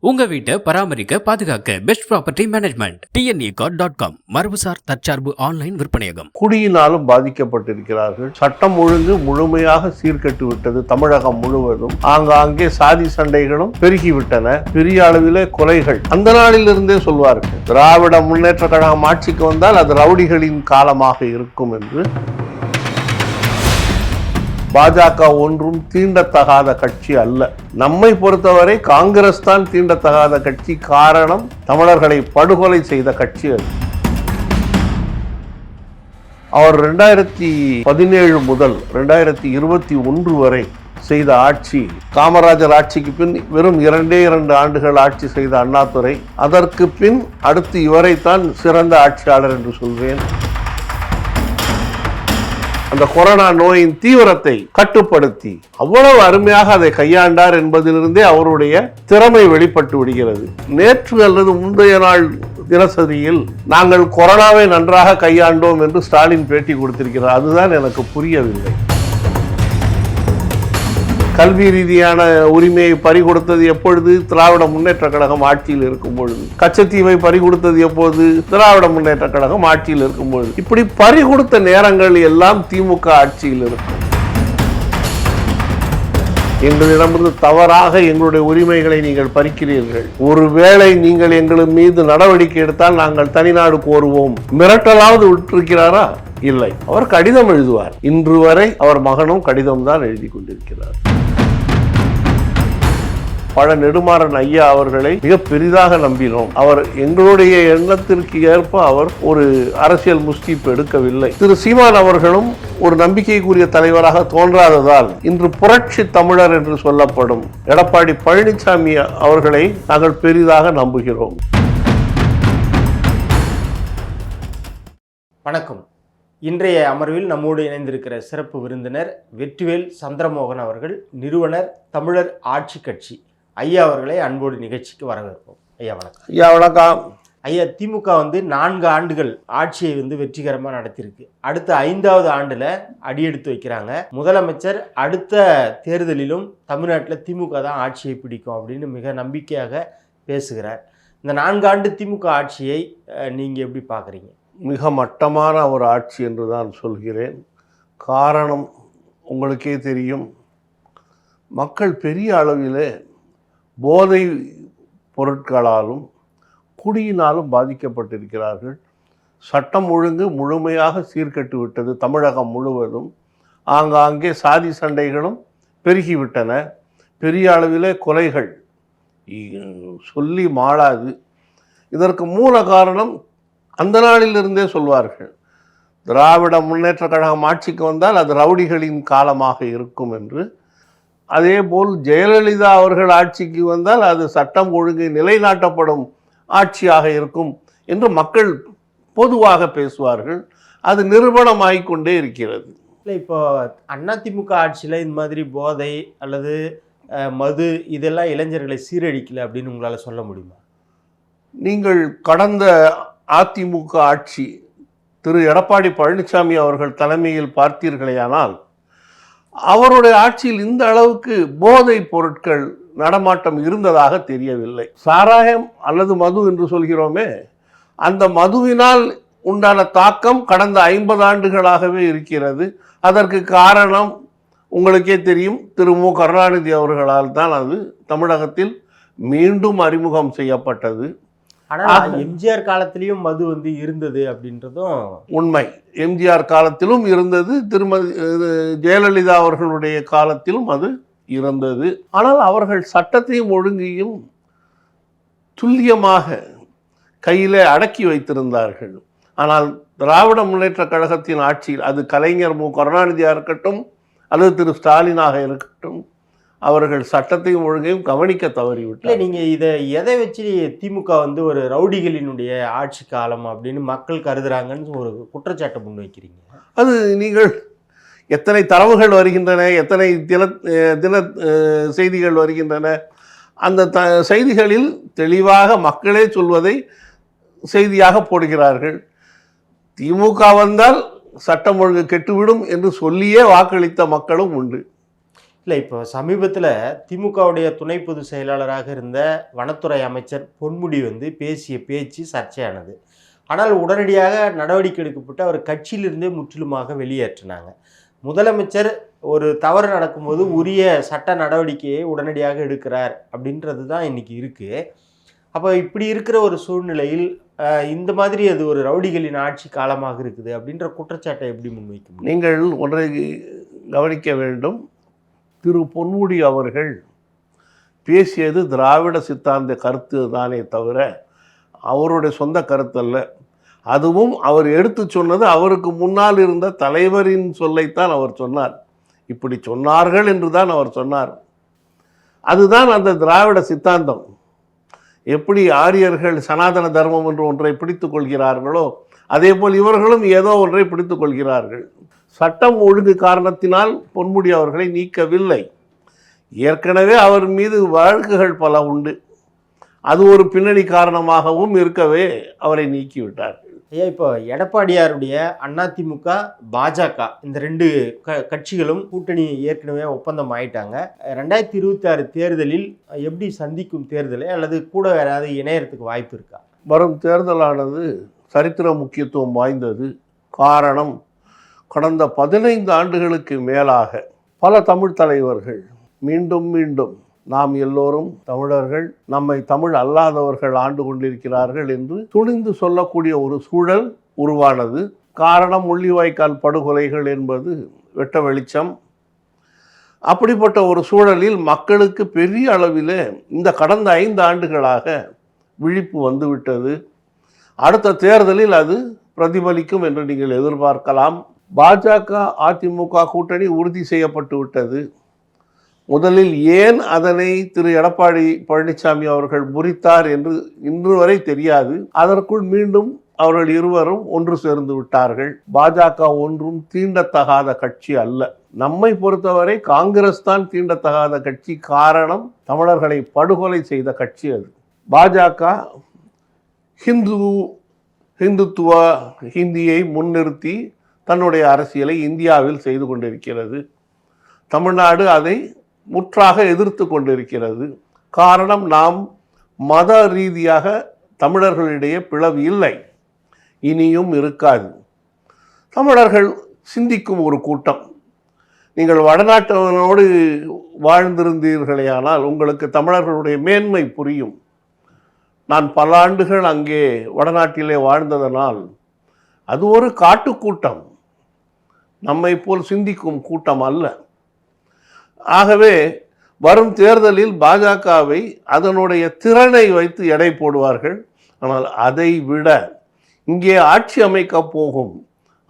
உங்க வீட்டை பராமரிக்க பாதுகாக்க best property management DNA card dot com மரபுசார் தற்சார்பு ஆன்லைன் விற்பனையகம். குடியினாலும் பாதிக்கப்பட்டிருக்கிறார்கள். சட்டம் ஒழுங்கு முழுமையாக சீர்கட்டு விட்டது தமிழகம் முழுவதும். ஆங்காங்கே சாதி சண்டைகளும் பெருகிவிட்டன. பெரிய அளவில் கொலைகள். அந்த நாளிலிருந்தே சொல்வார்கள் திராவிட முன்னேற்ற கழகம் ஆட்சிக்கு வந்தால் அது ரவுடிகளின் காலமாக இருக்கும் என்று பாஜக ஒன்றும் தீண்டத்தகாத கட்சி அல்ல. நம்மை பொறுத்தவரை காங்கிரஸ் தான் தீண்டத்தகாத கட்சி. காரணம் தமிழர்களை படுகொலை செய்த கட்சி அது. அவர் ரெண்டாயிரத்தி பதினேழு முதல் ரெண்டாயிரத்தி இருபத்தி ஒன்று வரை செய்த ஆட்சி காமராஜர் ஆட்சிக்கு பின் வெறும் இரண்டே இரண்டு ஆண்டுகள் ஆட்சி செய்த அண்ணாதுரை. அதற்கு பின் அடுத்து இவரைத்தான் சிறந்த ஆட்சியாளர் என்று சொல்வேன். அந்த கொரோனா நோயின் தீவிரத்தை கட்டுப்படுத்தி அவ்வளவு அருமையாக அதை கையாண்டார் என்பதிலிருந்தே அவருடைய திறமை வெளிப்பட்டு விடுகிறது. நேற்று அல்லது முந்தைய நாள் தினசரியில் நாங்கள் கொரோனாவை நன்றாக கையாண்டோம் என்று ஸ்டாலின் பேட்டி கொடுத்திருக்கிறார். அதுதான் எனக்கு புரியவில்லை. கல்வி ரீதியான உரிமையை பறிகொடுத்தது எப்பொழுது? திராவிட முன்னேற்ற கழகம் ஆட்சியில் இருக்கும் பொழுது கச்சத்தீவை பறிகொடுத்தது எப்போது திராவிட முன்னேற்ற கழகம் ஆட்சியில் இருக்கும் பொழுது இப்படி பறிகொடுத்த நேரங்கள் எல்லாம் திமுக ஆட்சியில் இருக்கும் எங்களிடமிருந்து தவறாக எங்களுடைய உரிமைகளை நீங்கள் பறிக்கிறீர்கள். ஒருவேளை நீங்கள் எங்கள் மீது நடவடிக்கை எடுத்தால் நாங்கள் தனிநாடு கோருவோம். மிரட்டலாவது விட்டிருக்கிறாரா? இல்லை. அவர் கடிதம் எழுதுவார். இன்று வரை அவர் மகனும் கடிதம் தான் எழுதி கொண்டிருக்கிறார். பல நெடுமாறன் ஐயா அவர்களை மிக பெரிதாக நம்பினோம். அவர் எங்களுடைய எண்ணத்திற்கு ஏற்ப அவர் ஒரு அரசியல் முஸ்தீப் எடுக்கவில்லை. திரு சீமான் அவர்களும் ஒரு நம்பிக்கைக்குரிய தலைவராக தோன்றாததால் இன்று புரட்சி தமிழர் என்று சொல்லப்படும் எடப்பாடி பழனிசாமி அவர்களை நாங்கள் பெரிதாக நம்புகிறோம். வணக்கம். இன்றைய அமர்வில் நம்மோடு இணைந்திருக்கிற சிறப்பு விருந்தினர் வெற்றிவேல் சந்திரமோகன் அவர்கள் நிறுவனர் தமிழர் ஆட்சி கட்சி. ஐயா அவர்களை அன்போடு நிகழ்ச்சிக்கு வரவேற்போம். ஐயா வணக்கம். ஐயா வணக்கம். ஐயா திமுக வந்து நான்கு ஆண்டுகள் ஆட்சியை வந்து வெற்றிகரமாக நடத்தியிருக்கு. அடுத்த ஐந்தாவது ஆண்டில் அடியெடுத்து வைக்கிறாங்க. முதலமைச்சர் அடுத்த தேர்தலிலும் தமிழ்நாட்டில் திமுக தான் ஆட்சியை பிடிக்கும் அப்படின்னு மிக நம்பிக்கையாக பேசுகிறார். இந்த நான்காண்டு திமுக ஆட்சியை நீங்கள் எப்படி பார்க்குறீங்க மிக மட்டமான ஒரு ஆட்சி என்று தான் சொல்கிறேன். காரணம் உங்களுக்கே தெரியும். மக்கள் பெரிய அளவிலே போதை பொருட்களாலும் குடியினாலும் பாதிக்கப்பட்டிருக்கிறார்கள். சட்டம் ஒழுங்கு முழுமையாக சீர்கட்டு விட்டது தமிழகம் முழுவதும். ஆங்காங்கே சாதி சண்டைகளும் பெருகிவிட்டன. பெரிய அளவிலே கொலைகள். சொல்லி மாளாது. இதற்கு மூல காரணம் அந்த நாளிலிருந்தே சொல்வார்கள். திராவிட முன்னேற்ற கழகம் ஆட்சிக்கு வந்தால் அது ரவுடிகளின் காலமாக இருக்கும் என்று அதேபோல் ஜெயலலிதா அவர்கள் ஆட்சிக்கு வந்தால் அது சட்டம் ஒழுங்கு நிலைநாட்டப்படும் ஆட்சியாக இருக்கும் என்று மக்கள் பொதுவாக பேசுவார்கள். அது நிரூபணமாகிக் கொண்டே இருக்கிறது. இல்லை இப்போ அதிமுக ஆட்சியில் இந்த மாதிரி போதை அல்லது மது இதெல்லாம் இளைஞர்களை சீரழிக்கல அப்படின்னு உங்களால் சொல்ல முடியுமா? நீங்கள் கடந்த அதிமுக ஆட்சி திரு. எடப்பாடி பழனிசாமி அவர்கள் தலைமையில் பார்த்தீர்களேயானால் அவருடைய ஆட்சியில் இந்த அளவுக்கு போதைப் பொருட்கள் நடமாட்டம் இருந்ததாக தெரியவில்லை. சாராயம் அல்லது மது என்று சொல்கிறோமே அந்த மதுவினால் உண்டான தாக்கம் கடந்த ஐம்பது ஆண்டுகளாகவே இருக்கிறது. அதற்கு காரணம் உங்களுக்கே தெரியும் திரு மு. கருணாநிதி அவர்களால் தான் அது தமிழகத்தில் மீண்டும் அறிமுகம் செய்யப்பட்டது. ஆனால். எம்ஜிஆர் காலத்திலையும் மது வந்து இருந்தது அப்படின்றதும் உண்மை. எம்ஜிஆர் காலத்திலும் இருந்தது திருமதி ஜெயலலிதா அவர்களுடைய காலத்திலும் அது இருந்தது. ஆனால் அவர்கள் சட்டத்தையும் ஒழுங்கையும் துல்லியமாக கையிலே அடக்கி வைத்திருந்தார்கள். ஆனால் திராவிட முன்னேற்ற கழகத்தின் ஆட்சியில் அது கலைஞர் மு. கருணாநிதியாக இருக்கட்டும் அல்லது திரு. ஸ்டாலினாக இருக்கட்டும் அவர்கள் சட்டத்தையும் ஒழுங்கையும் கவனிக்க இல்லை தவறிவிட்டார் நீங்கள் இதை எதை வச்சு திமுக வந்து ஒரு ரவுடிகளினுடைய ஆட்சி காலம் அப்படின்னு மக்கள் கருதுறாங்கன்னு ஒரு குற்றச்சாட்டை முன்வைக்கிறீங்க அது நீங்கள் எத்தனை தரவுகள் வருகின்றன எத்தனை தின தின செய்திகள் வருகின்றன அந்த த செய்திகளில் தெளிவாக மக்களே சொல்வதை செய்தியாக போடுகிறார்கள். திமுக வந்தால் சட்டம் ஒழுங்கு கெட்டுவிடும் என்று சொல்லியே வாக்களித்த மக்களும் உண்டு. இல்லை இப்போ சமீபத்தில் திமுகவுடைய துணை பொதுச் செயலாளராக இருந்த வனத்துறை அமைச்சர் பொன்முடி வந்து பேசிய பேச்சு சர்ச்சையானது. ஆனால் உடனடியாக நடவடிக்கை எடுக்கப்பட்டு அவர் கட்சியிலிருந்தே முற்றிலுமாக வெளியேற்றினாங்க. முதலமைச்சர் ஒரு தவறு நடக்கும்போது உரிய சட்ட நடவடிக்கையை உடனடியாக எடுக்கிறார் அப்படின்றது தான் இன்னைக்கு இருக்குது அப்போ இப்படி இருக்கிற ஒரு சூழ்நிலையில் இந்த மாதிரி அது ஒரு ரவுடிகளின் ஆட்சி காலமாக இருக்குது அப்படின்ற குற்றச்சாட்டை எப்படி முன்வைக்கும் நீங்கள் ஒன்றை கவனிக்க வேண்டும். திரு பொன்முடி அவர்கள் பேசியது திராவிட சித்தாந்த கருத்து தானே தவிர அவருடைய சொந்த கருத்தல்ல. அதுவும் அவர் எடுத்து சொன்னது அவருக்கு முன்னால் இருந்த தலைவரின் சொல்லைத்தான் அவர் சொன்னார். இப்படி சொன்னார்கள் என்று தான் அவர் சொன்னார். அதுதான் அந்த திராவிட சித்தாந்தம். எப்படி ஆரியர்கள் சனாதன தர்மம் என்று ஒன்றை பிடித்து கொள்கிறார்களோ அதே போல் இவர்களும் ஏதோ ஒன்றை பிடித்து கொள்கிறார்கள். சட்டம் ஒழுங்கு காரணத்தினால் பொன்முடி அவர்களை நீக்கவில்லை. ஏற்கனவே அவர் மீது வழக்குகள் பல உண்டு. அது ஒரு பின்னணி காரணமாகவும் இருக்கவே அவரை நீக்கிவிட்டார்கள். ஐயா இப்போ எடப்பாடியாருடைய அதிமுக பாஜக இந்த ரெண்டு க கட்சிகளும் கூட்டணி ஏற்கனவே ஒப்பந்தம் ஆயிட்டாங்க ரெண்டாயிரத்தி இருபத்தி ஆறு தேர்தலில் எப்படி சந்திக்கும் தேர்தலை அல்லது கூட வேற ஏதாவது இணையறதுக்கு வாய்ப்பு இருக்கா? வரும் தேர்தலானது சரித்திர முக்கியத்துவம் வாய்ந்தது. காரணம் கடந்த பதினைந்து ஆண்டுகளுக்கு மேலாக பல தமிழ் தலைவர்கள் மீண்டும் மீண்டும் நாம் எல்லோரும் தமிழர்கள் நம்மை தமிழ் அல்லாதவர்கள் ஆண்டு கொண்டிருக்கிறார்கள் என்று துணிந்து சொல்லக்கூடிய ஒரு சூழல் உருவானது. காரணம் முள்ளிவாய்க்கால் படுகொலைகள் என்பது வெட்ட வெளிச்சம். அப்படிப்பட்ட ஒரு சூழலில் மக்களுக்கு பெரிய அளவிலே இந்த கடந்த ஐந்து ஆண்டுகளாக விழிப்பு வந்துவிட்டது. அடுத்த தேர்தலில் அது பிரதிபலிக்கும் என்று நீங்கள் எதிர்பார்க்கலாம். பாஜக அதிமுக கூட்டணி உறுதி செய்யப்பட்டு விட்டது. முதலில் ஏன் அதனை திரு. எடப்பாடி பழனிசாமி அவர்கள் முறித்தார் என்று இன்று வரை தெரியாது. அதற்குள் மீண்டும் அவர்கள் இருவரும் ஒன்று சேர்ந்து விட்டார்கள். பாஜக ஒன்றும் தீண்டத்தகாத கட்சி அல்ல. நம்மை பொறுத்தவரை காங்கிரஸ் தான் தீண்டத்தகாத கட்சி. காரணம் தமிழர்களை படுகொலை செய்த கட்சி அது. பாஜக ஹிந்து ஹிந்துத்துவ ஹிந்தியை முன்னிறுத்தி தன்னுடைய அரசியலை இந்தியாவில் செய்து கொண்டிருக்கிறது. தமிழ்நாடு அதை முற்றாக எதிர்த்து கொண்டிருக்கிறது. காரணம் நாம் மத ரீதியாக தமிழர்களிடையே பிளவு இல்லை. இனியும் இருக்காது. தமிழர்கள் சிந்திக்கும் ஒரு கூட்டம். நீங்கள் வடநாட்டவனோடு வாழ்ந்திருந்தீர்களேயானால் உங்களுக்கு தமிழர்களுடைய மேன்மை புரியும். நான் பல ஆண்டுகள் அங்கே வடநாட்டிலே வாழ்ந்ததனால் அது ஒரு காட்டுக்கூட்டம். நம்மை போல் சிந்திக்கும் கூட்டம் அல்ல. ஆகவே வரும் தேர்தலில் பாஜகவை அதனுடைய திறனை வைத்து எடை போடுவார்கள். ஆனால் அதை விட இங்கே ஆட்சி அமைக்க போகும்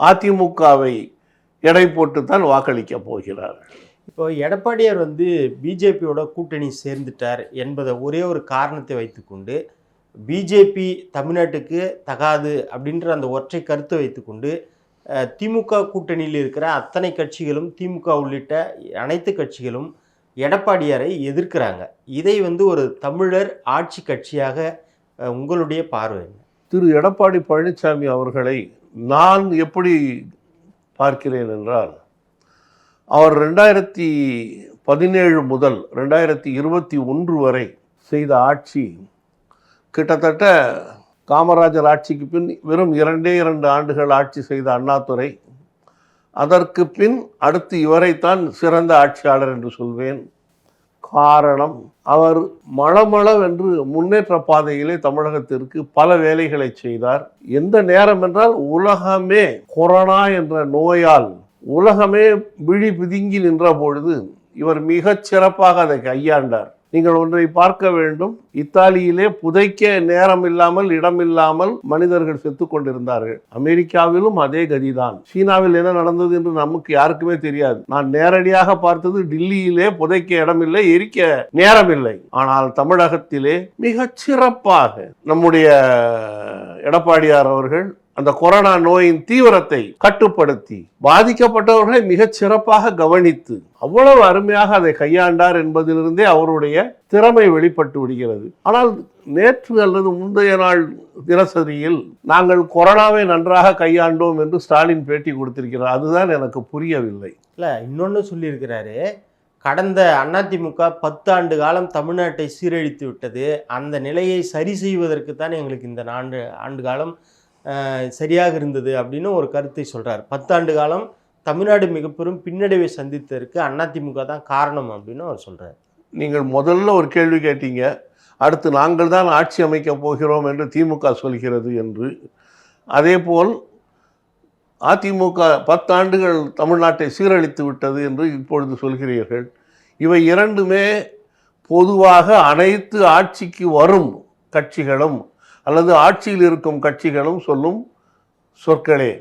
அதிமுகவை எடை போட்டுத்தான் வாக்களிக்க போகிறார்கள். இப்போ எடப்பாடியார் வந்து பிஜேபியோட கூட்டணி சேர்ந்துட்டார் என்பதை ஒரே ஒரு காரணத்தை வைத்துக்கொண்டு பிஜேபி தமிழ்நாட்டுக்கு தகாது அப்படின்ற அந்த ஒற்றை கருத்தை வைத்துக்கொண்டு திமுக கூட்டணியில் இருக்கிற அத்தனை கட்சிகளும் திமுக உள்ளிட்ட அனைத்து கட்சிகளும் எடப்பாடியாரை எதிர்க்கிறாங்க. இதை வந்து ஒரு தமிழர் ஆட்சி கட்சியாக உங்களுடைய பார்வை திரு எடப்பாடி பழனிசாமி அவர்களை நான் எப்படி பார்க்கிறேன் என்றால் அவர் ரெண்டாயிரத்தி பதினேழு முதல் ரெண்டாயிரத்தி இருபத்தி ஒன்று வரை செய்த ஆட்சி கிட்டத்தட்ட காமராஜர் ஆட்சிக்கு பின் வெறும் இரண்டே இரண்டு ஆண்டுகள் ஆட்சி செய்த அண்ணாதுரை அதற்கு பின் அடுத்து இவரைத்தான் சிறந்த ஆட்சியாளர் என்று சொல்வேன். காரணம் அவர் மளமளவென்று முன்னேற்ற பாதையிலே தமிழகத்திற்கு பல வேலைகளை செய்தார். எந்த நேரம் என்றால் உலகமே கொரோனா என்ற நோயால் உலகமே விழி பிதுங்கி நின்ற பொழுது இவர் மிகச் சிறப்பாக அதை கையாண்டார். நீங்கள் ஒன்றை பார்க்க வேண்டும். இத்தாலியிலே புதைக்க நேரம் இல்லாமல் இடம் இல்லாமல் மனிதர்கள் செத்து கொண்டிருந்தார்கள். அமெரிக்காவிலும் அதே கதிதான். சீனாவில் என்ன நடந்தது என்று நமக்கு யாருக்குமே தெரியாது. நான் நேரடியாக பார்த்தது டில்லியிலே புதைக்க இடமில்லை எரிக்க நேரமில்லை. ஆனால் தமிழகத்திலே மிகச் சிறப்பாக நம்முடைய எடப்பாடியார் அவர்கள் அந்த கொரோனா நோயின் தீவிரத்தை கட்டுப்படுத்தி பாதிக்கப்பட்டவர்களை மிகச் சிறப்பாக கவனித்து அவ்வளவு அருமையாக அதை கையாண்டார் என்பதிலிருந்தே அவருடைய திறமை வெளிப்பட்டு விடுகிறது. ஆனால் நேற்று அல்லது முந்தைய நாள் தினசரியில் நாங்கள் கொரோனாவை நன்றாக கையாண்டோம் என்று ஸ்டாலின் பேட்டி கொடுத்திருக்கிறார். அதுதான் எனக்கு புரியவில்லை. இல்லை இன்னொன்று சொல்லியிருக்கிறாரு. கடந்த அதிமுக பத்து ஆண்டு காலம் தமிழ்நாட்டை சீரழித்து விட்டது. அந்த நிலையை சரி செய்வதற்கு தான் எங்களுக்கு இந்த நான்கு ஆண்டு காலம் சரியாக இருந்தது அப்படின்னு ஒரு கருத்தை சொல்கிறார் பத்தாண்டு காலம் தமிழ்நாடு மிகப்பெரும் பின்னடைவை சந்தித்ததற்கு அதிமுக தான் காரணம் அப்படின்னு அவர் சொல்கிறார் நீங்கள் முதல்ல ஒரு கேள்வி கேட்டீங்க. அடுத்து நாங்கள் தான் ஆட்சி அமைக்கப் போகிறோம் என்று திமுக சொல்கிறது என்று. அதேபோல் அதிமுக பத்தாண்டுகள் தமிழ்நாட்டை சீரழித்து விட்டது என்று இப்பொழுது சொல்கிறீர்கள். இவை இரண்டுமே பொதுவாக அனைத்து ஆட்சிக்கு வரும் கட்சிகளும் அல்லது ஆட்சியில் இருக்கும் கட்சிகளும் சொல்லும் சொற்களே.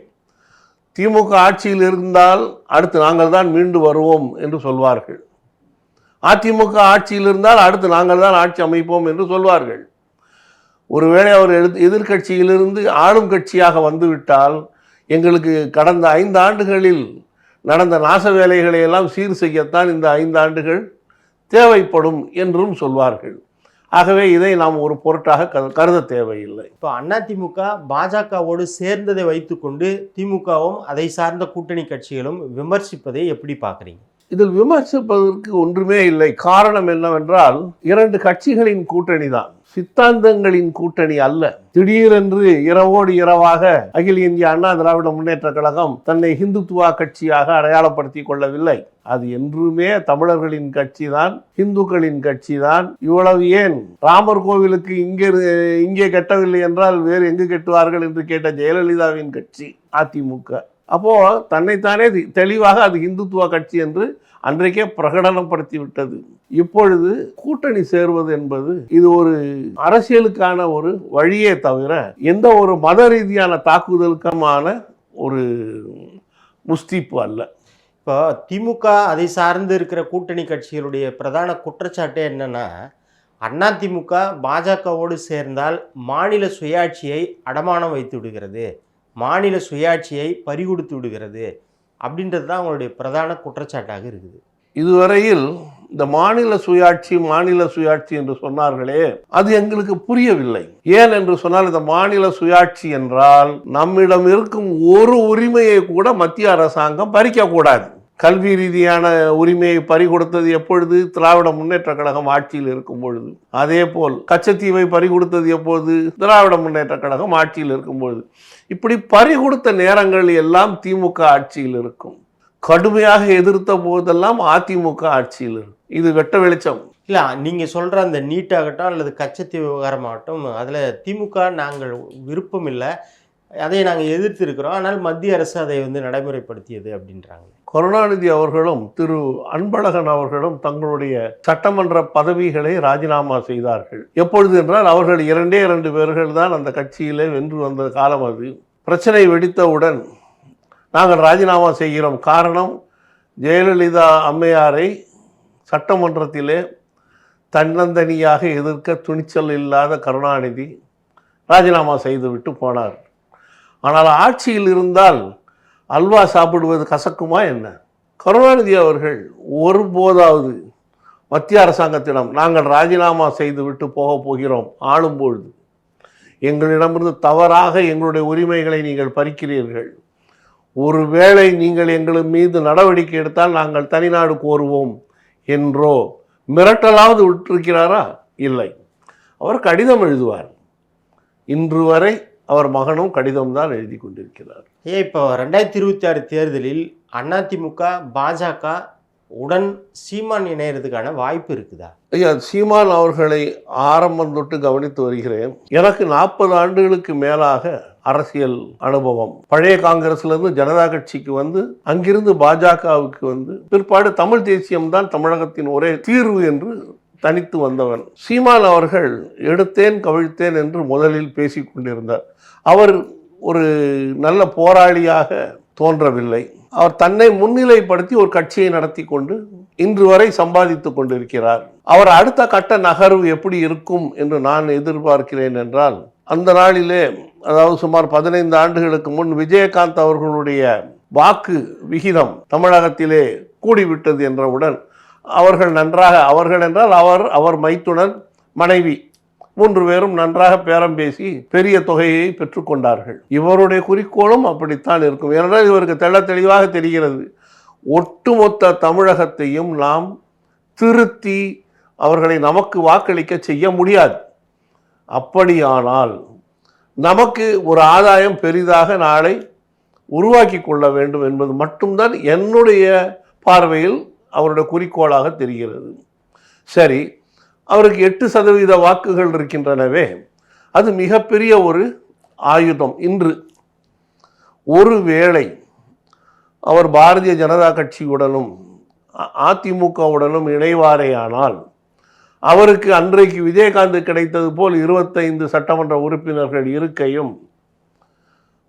திமுக ஆட்சியில் இருந்தால் அடுத்து நாங்கள் தான் மீண்டு வருவோம் என்று சொல்வார்கள். அதிமுக ஆட்சியில் இருந்தால் அடுத்து நாங்கள் தான் ஆட்சி அமைப்போம் என்று சொல்வார்கள். ஒருவேளை அவர் எழு- எதிர்க்கட்சியிலிருந்து ஆளும் கட்சியாக வந்துவிட்டால் எங்களுக்கு கடந்த ஐந்து ஆண்டுகளில் நடந்த நாச வேலைகளை எல்லாம் சீர் செய்யத்தான் இந்த ஐந்து ஆண்டுகள் தேவைப்படும் என்றும் சொல்வார்கள். ஆகவே இதை நாம் ஒரு பொருட்டாக கரு- கருத தேவையில்லை. இப்போ அதிமுக பாஜகவோடு சேர்ந்ததை வைத்துக்கொண்டு திமுகவும் அதை சார்ந்த கூட்டணி கட்சிகளும் விமர்சிப்பதை எப்படி பார்க்குறீங்க? இதில் விமர்சிப்பதற்கு ஒன்றுமே இல்லை. காரணம் என்னவென்றால் இரண்டு கட்சிகளின் கூட்டணி தான். சித்தாந்தங்களின் கூட்டணி அல்ல. திடீரென்று இரவோடு இரவாக அகில இந்திய அண்ணா திராவிட முன்னேற்ற கழகம் தன்னை இந்துத்துவா கட்சியாக அடையாளப்படுத்திக் கொள்ளவில்லை. அது என்றுமே தமிழர்களின் கட்சி தான் இந்துக்களின் கட்சி தான் இவ்வளவு ஏன்? ராமர் கோவிலுக்கு இங்கே இங்கே கட்டவில்லை என்றால் வேறு எங்கு கட்டுவார்கள் என்று கேட்ட ஜெயலலிதாவின் கட்சி அதிமுக. அப்போ தன்னைத்தானே தெளிவாக அது இந்துத்துவ கட்சி என்று அன்றைக்கே பிரகடனப்படுத்தி விட்டது இப்பொழுது கூட்டணி சேர்வது என்பது இது ஒரு அரசியலுக்கான ஒரு வழியே தவிர எந்த ஒரு மத ரீதியான தாக்குதலுக்கமான ஒரு முஸ்தீப்பு அல்ல. இப்போ திமுக அதை சார்ந்து இருக்கிற கூட்டணி கட்சிகளுடைய பிரதான குற்றச்சாட்டே அண்ணா திமுக பாஜகவோடு சேர்ந்தால் மாநில சுயாட்சியை அடமானம் வைத்து விடுகிறது மாநில சுயாட்சியை பறிகொடுத்து விடுகிறது அப்படின்றது தான் அவங்களுடைய பிரதான குற்றச்சாட்டாக இருக்குது. இதுவரையில் இந்த மாநில சுயாட்சி மாநில சுயாட்சி என்று சொன்னார்களே அது எங்களுக்கு புரியவில்லை. ஏன் என்று சொன்னால் இந்த மாநில சுயாட்சி என்றால் நம்மிடம் இருக்கும் ஒரு உரிமையை கூட மத்திய அரசாங்கம் பறிக்கக்கூடாது. கல்வி ரீதியான உரிமையை பறிகொடுத்தது எப்பொழுது? திராவிட முன்னேற்ற கழகம் ஆட்சியில் இருக்கும் பொழுது. அதே போல் கச்சத்தீவை பறிகொடுத்தது எப்பொழுது? திராவிட முன்னேற்ற கழகம் ஆட்சியில் இருக்கும் பொழுது. இப்படி பறிகொடுத்த நேரங்கள் எல்லாம் திமுக ஆட்சியில் இருக்கும். கடுமையாக எதிர்த்த போதெல்லாம் அதிமுக ஆட்சியில் இருக்கும். இது வெட்ட வெளிச்சம். இல்லை நீங்கள் சொல்கிற அந்த நீட்டாகட்டும் அல்லது கச்சத்தீவு விவகாரமாகட்டும் அதில் திமுக நாங்கள் விருப்பம் இல்லை அதை நாங்கள் எதிர்த்து இருக்கிறோம் ஆனால் மத்திய அரசு அதை வந்து நடைமுறைப்படுத்தியது அப்படின்றாங்க. கருணாநிதி அவர்களும் திரு அன்பழகன் அவர்களும் தங்களுடைய சட்டமன்ற பதவிகளை ராஜினாமா செய்தார்கள். எப்பொழுது என்றால் அவர்கள் இரண்டே இரண்டு பேர்கள் தான் அந்த கட்சியிலே வென்று வந்த காலம் அது. பிரச்சனை வெடித்தவுடன் நாங்கள் ராஜினாமா செய்கிறோம். காரணம் ஜெயலலிதா அம்மையாரை சட்டமன்றத்திலே தன்னந்தனியாக எதிர்க்க துணிச்சல் இல்லாத கருணாநிதி ராஜினாமா செய்துவிட்டு போனார். ஆனால் ஆட்சியில் இருந்தால் அல்வா சாப்பிடுவது கசக்குமா என்ன? கருணாநிதி அவர்கள் ஒருபோதாவது மத்திய அரசாங்கத்திடம் நாங்கள் ராஜினாமா செய்துவிட்டு போக போகிறோம் ஆளும்பொழுது எங்களிடமிருந்து தவறாக எங்களுடைய உரிமைகளை நீங்கள் பறிக்கிறீர்கள். ஒருவேளை நீங்கள் எங்கள் மீது நடவடிக்கை எடுத்தால் நாங்கள் தனிநாடு கோருவோம் என்றோ மிரட்டலாவது விட்டிருக்கிறாரா? இல்லை. அவர் கடிதம் எழுதுவார். இன்று வரை அவர் மகனும் கடிதம் தான் எழுதி கொண்டிருக்கிறார். ஏன் இப்போ ரெண்டாயிரத்தி இருபத்தி ஆறு தேர்தலில் அதிமுக பாஜக உடன் சீமான் இணையறதுக்கான வாய்ப்பு இருக்குதா? ஐயா சீமான் அவர்களை ஆரம்பம் தொட்டு கவனித்து வருகிறேன். எனக்கு நாற்பது ஆண்டுகளுக்கு மேலாக அரசியல் அனுபவம். பழைய காங்கிரஸ்லேருந்து ஜனதா கட்சிக்கு வந்து அங்கிருந்து பாஜகவுக்கு வந்து பிற்பாடு தமிழ் தேசியம்தான் தமிழகத்தின் ஒரே தீர்வு என்று தனித்து வந்தவன். சீமான் அவர்கள் எடுத்தேன் கவிழ்த்தேன் என்று முதலில் பேசிக் கொண்டிருந்தார். அவர் ஒரு நல்ல போராளியாக தோன்றவில்லை. அவர் தன்னை முன்னிலைப்படுத்தி ஒரு கட்சியை நடத்தி கொண்டு இன்று வரை சம்பாதித்து கொண்டிருக்கிறார். அவர் அடுத்த கட்ட நகர்வு எப்படி இருக்கும் என்று நான் எதிர்பார்க்கிறேன் என்றால் அந்த நாளிலே அதாவது சுமார் பதினைந்து ஆண்டுகளுக்கு முன் விஜயகாந்த் அவர்களுடைய வாக்கு விகிதம் தமிழகத்திலே கூடிவிட்டது என்றவுடன் அவர்கள் நன்றாக அவர்கள் என்றால் அவர் அவர் மைத்துனர் மனைவி மூன்று பேரும் நன்றாக பேரம் பேசி பெரிய தொகையை பெற்றுக்கொண்டார்கள் இவருடைய குறிக்கோளும் அப்படித்தான் இருக்கும். ஏனென்றால் இவருக்கு தெள்ள தெளிவாக தெரிகிறது. ஒட்டுமொத்த தமிழகத்தையும் நாம் திருத்தி அவர்களை நமக்கு வாக்களிக்க செய்ய முடியாது. அப்படியானால் நமக்கு ஒரு ஆதாயம் பெரிதாக நாளை உருவாக்கி கொள்ள வேண்டும் என்பது மட்டும்தான் என்னுடைய பார்வையில் அவருடைய குறிக்கோளாக தெரிகிறது. சரி அவருக்கு எட்டு சதவீத வாக்குகள் இருக்கின்றனவே அது மிகப்பெரிய ஒரு ஆயுதம். இன்று ஒருவேளை அவர் பாரதிய ஜனதா கட்சியுடனும் அதிமுகவுடனும் இணைவாரேயானால் அவருக்கு அன்றைக்கு விஜயகாந்த் கிடைத்தது போல் இருபத்தைந்து சட்டமன்ற உறுப்பினர்கள் இருக்கையும்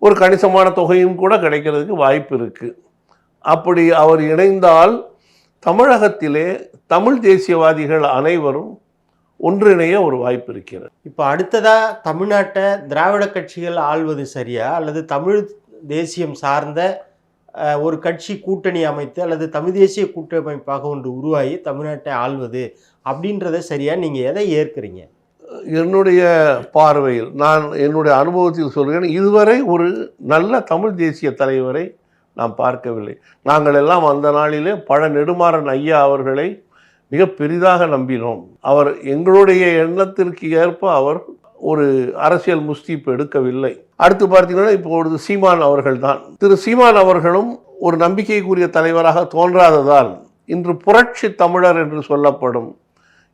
ஒரு கணிசமான தொகையும் கூட கிடைக்கிறதுக்கு வாய்ப்பு இருக்குது அப்படி அவர் இணைந்தால் தமிழகத்திலே தமிழ் தேசியவாதிகள் அனைவரும் ஒன்றிணைய ஒரு வாய்ப்பு இருக்கிறது. இப்போ அடுத்ததா தமிழ்நாட்டை திராவிட கட்சிகள் ஆள்வது சரியா? அல்லது தமிழ் தேசியம் சார்ந்த ஒரு கட்சி கூட்டணி அமைத்து அல்லது தமிழ் தேசிய கூட்டமைப்பாக ஒன்று உருவாகி தமிழ்நாட்டை ஆள்வது அப்படின்றத சரியா நீங்க எதை ஏற்கிறீங்க? என்னுடைய பார்வையில் நான் என்னுடைய அனுபவத்தில் சொல்கிறேன் இதுவரை ஒரு நல்ல தமிழ் தேசிய தலைவரை நாம் பார்க்கவில்லை. நாங்கள் எல்லாம் அந்த நாளிலே பழ நெடுமாறன் ஐயா அவர்களை மிக பெரிதாக நம்பினோம். அவர் எங்களுடைய எண்ணத்திற்கு ஏற்ப அவர் ஒரு அரசியல் முஸ்தீப் எடுக்கவில்லை. அடுத்து பார்த்தீங்கன்னா இப்பொழுது சீமான் அவர்கள் தான் திரு சீமான் அவர்களும் ஒரு நம்பிக்கைக்குரிய தலைவராக தோன்றாததால் இன்று புரட்சி தமிழர் என்று சொல்லப்படும்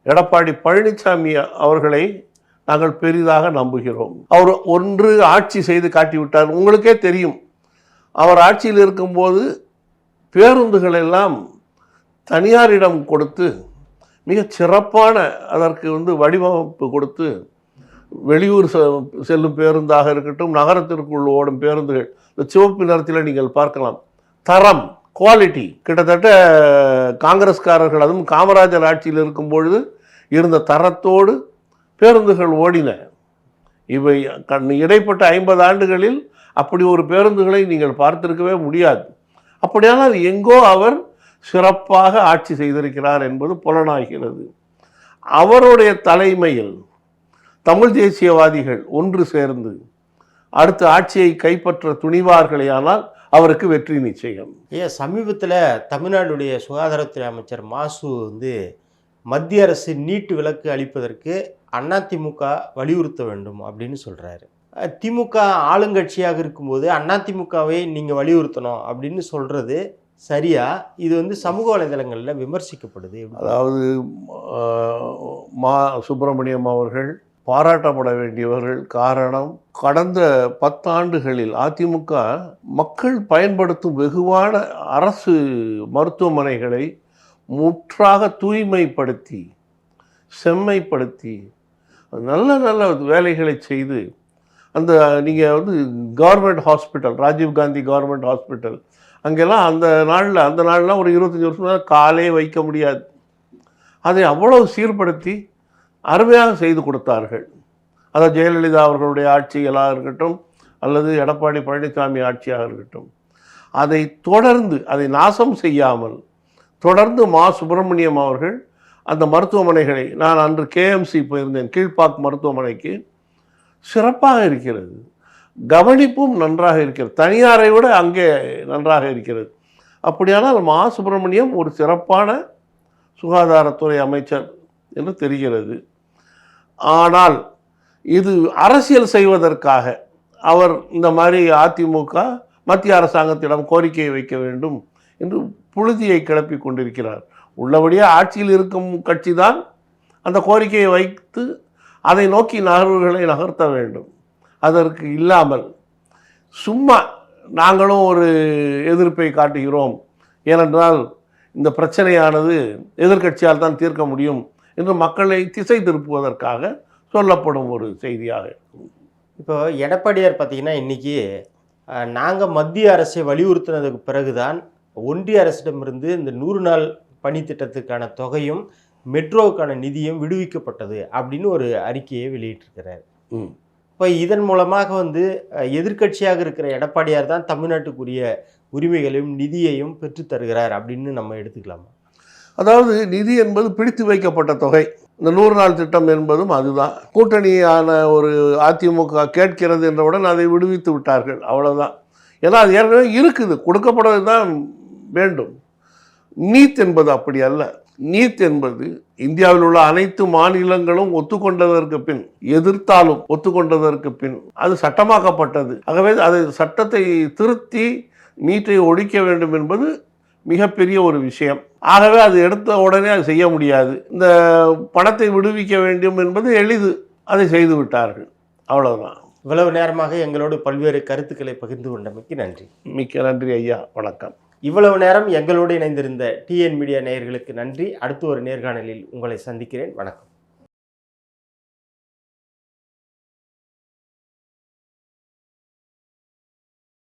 எடப்பாடி பழனிசாமி அவர்களை நாங்கள் பெரிதாக நம்புகிறோம். அவர் ஒன்று ஆட்சி செய்து காட்டிவிட்டார். உங்களுக்கே தெரியும். அவர் ஆட்சியில் இருக்கும்போது பேருந்துகள் எல்லாம் தனியாரிடம் கொடுத்து மிகச் சிறப்பான அதற்கு வந்து வடிவமைப்பு கொடுத்து வெளியூர் செ- செல்லும் பேருந்தாக இருக்கட்டும் நகரத்திற்குள் ஓடும் பேருந்துகள் இந்த சிவப்பு நிறத்தில் நீங்கள் பார்க்கலாம். தரம் குவாலிட்டி கிட்டத்தட்ட காங்கிரஸ்காரர்கள் அதுவும் காமராஜர் ஆட்சியில் இருக்கும் பொழுது இருந்த தரத்தோடு பேருந்துகள் ஓடின. இவை கண் இடைப்பட்ட ஐம்பது ஆண்டுகளில் அப்படி ஒரு பேருந்துகளை நீங்கள் பார்த்திருக்கவே முடியாது. அப்படியானால் எங்கோ அவர் சிறப்பாக ஆட்சி செய்திருக்கிறார் என்பது புலனாகிறது. அவருடைய தலைமையில் தமிழ் தேசியவாதிகள் ஒன்று சேர்ந்து அடுத்த ஆட்சியை கைப்பற்ற துணிவார்களேயானால் அவருக்கு வெற்றி நிச்சயம். ஏன் சமீபத்தில் தமிழ்நாடுடைய சுகாதாரத்துறை அமைச்சர் மாசு வந்து மத்திய அரசு நீட்டு விலக்கு அளிப்பதற்கு அதிமுக வலியுறுத்த வேண்டும் அப்படின்னு சொல்கிறாரு திமுக ஆளுங்கட்சியாக இருக்கும்போது அதிமுகவை நீங்கள் வலியுறுத்தணும் அப்படின்னு சொல்கிறது சரியா? இது வந்து சமூக வலைதளங்களில் விமர்சிக்கப்படுது. அதாவது மா சுப்பிரமணியம் அவர்கள் பாராட்டப்பட வேண்டியவர்கள் காரணம் கடந்த பத்தாண்டுகளில் அதிமுக மக்கள் பயன்படுத்தும் வெகுவான அரசு மருத்துவமனைகளை முற்றாக தூய்மைப்படுத்தி செம்மைப்படுத்தி நல்ல நல்ல வேலைகளை செய்து அந்த நீங்கள் வந்து government hospital Rajiv Gandhi government hospital அங்கெல்லாம் அந்த நாளில் அந்த நாள்லாம் ஒரு இருபத்தஞ்சி வருஷம் காலே வைக்க முடியாது. அதை அவ்வளவு சீர்படுத்தி அருமையாக செய்து கொடுத்தார்கள். அதாவது ஜெயலலிதா அவர்களுடைய ஆட்சிகளாக இருக்கட்டும் அல்லது எடப்பாடி பழனிசாமி ஆட்சியாக இருக்கட்டும். அதை தொடர்ந்து அதை நாசம் செய்யாமல் தொடர்ந்து மா சுப்பிரமணியம் அவர்கள் அந்த மருத்துவமனைகளை நான் அன்று கேஎம்சி போயிருந்தேன் கீழ்ப்பாக் மருத்துவமனைக்கு சிறப்பாக இருக்கிறது. கவனிப்பும் நன்றாக இருக்கிறது. தனியாரை விட அங்கே நன்றாக இருக்கிறது. அப்படியானால் மா சுப்பிரமணியம் ஒரு சிறப்பான சுகாதாரத்துறை அமைச்சர் என்று தெரிகிறது. ஆனால் இது அரசியல் செய்வதற்காக அவர் இந்த மாதிரி அதிமுக மத்திய அரசாங்கத்திடம் கோரிக்கையை வைக்க வேண்டும் என்று புழுதியை கிளப்பி கொண்டிருக்கிறார். உள்ளபடியே ஆட்சியில் இருக்கும் கட்சி தான் அந்த கோரிக்கையை வைத்து அதை நோக்கி நகர்வுகளை நகர்த்த வேண்டும். அதற்கு இல்லாமல் சும்மா நாங்களும் ஒரு எதிர்ப்பை காட்டுகிறோம். ஏனென்றால் இந்த பிரச்சனையானது எதிர்க்கட்சியால் தான் தீர்க்க முடியும் என்று மக்களை திசை திருப்புவதற்காக சொல்லப்படும் ஒரு செய்தியாக இப்போ எடப்பாடியார் பார்த்தீங்கன்னா இன்னைக்கு நாங்கள் மத்திய அரசை வலியுறுத்தினதுக்கு பிறகுதான் ஒன்றிய அரசிடமிருந்து இந்த நூறு நாள் பணி திட்டத்துக்கான தொகையும் மெட்ரோவுக்கான நிதியும் விடுவிக்கப்பட்டது அப்படின்னு ஒரு அறிக்கையை வெளியிட்டிருக்கிறார். ம். இப்போ இதன் மூலமாக வந்து எதிர்கட்சியாக எதிர்க்கட்சியாக இருக்கிற எடப்பாடியார் தான் தமிழ்நாட்டுக்குரிய உரிமைகளையும் நிதியையும் பெற்றுத்தருகிறார் அப்படின்னு நம்ம எடுத்துக்கலாமா? அதாவது நிதி என்பது பிடித்து வைக்கப்பட்ட தொகை. இந்த நூறு நாள் திட்டம் என்பதும் அதுதான். கூட்டணியான ஒரு அதிமுக கேட்கிறது என்றவுடன் அதை விடுவித்து விட்டார்கள். அவ்வளோதான் ஏன்னா அது ஏற்கனவே இருக்குது. கொடுக்கப்படுவது தான் வேண்டும். நீத் என்பது அப்படி அல்ல. நீட் என்பது இந்தியாவில் உள்ள அனைத்து மாநிலங்களும் ஒத்துக்கொண்டதற்கு பின் எதிர்த்தாலும் ஒத்துக்கொண்டதற்கு பின் அது சட்டமாக்கப்பட்டது. ஆகவே அதை சட்டத்தை திருத்தி நீட்டை ஒழிக்க வேண்டும் என்பது மிகப்பெரிய ஒரு விஷயம். ஆகவே அது எடுத்த உடனே அது செய்ய முடியாது. இந்த பணத்தை விடுவிக்க வேண்டும் என்பது எளிது. அதை செய்து விட்டார்கள். அவ்வளவுதான். இவ்வளவு நேரமாக எங்களோடு பல்வேறு கருத்துக்களை பகிர்ந்து கொண்டமைக்கு நன்றி. மிக்க நன்றி ஐயா. வணக்கம். இவ்வளவு நேரம் எங்களோடு இணைந்திருந்த டிஎன் மீடியா நேயர்களுக்கு நன்றி. அடுத்து ஒரு நேர்காணலில் உங்களை சந்திக்கிறேன். வணக்கம்.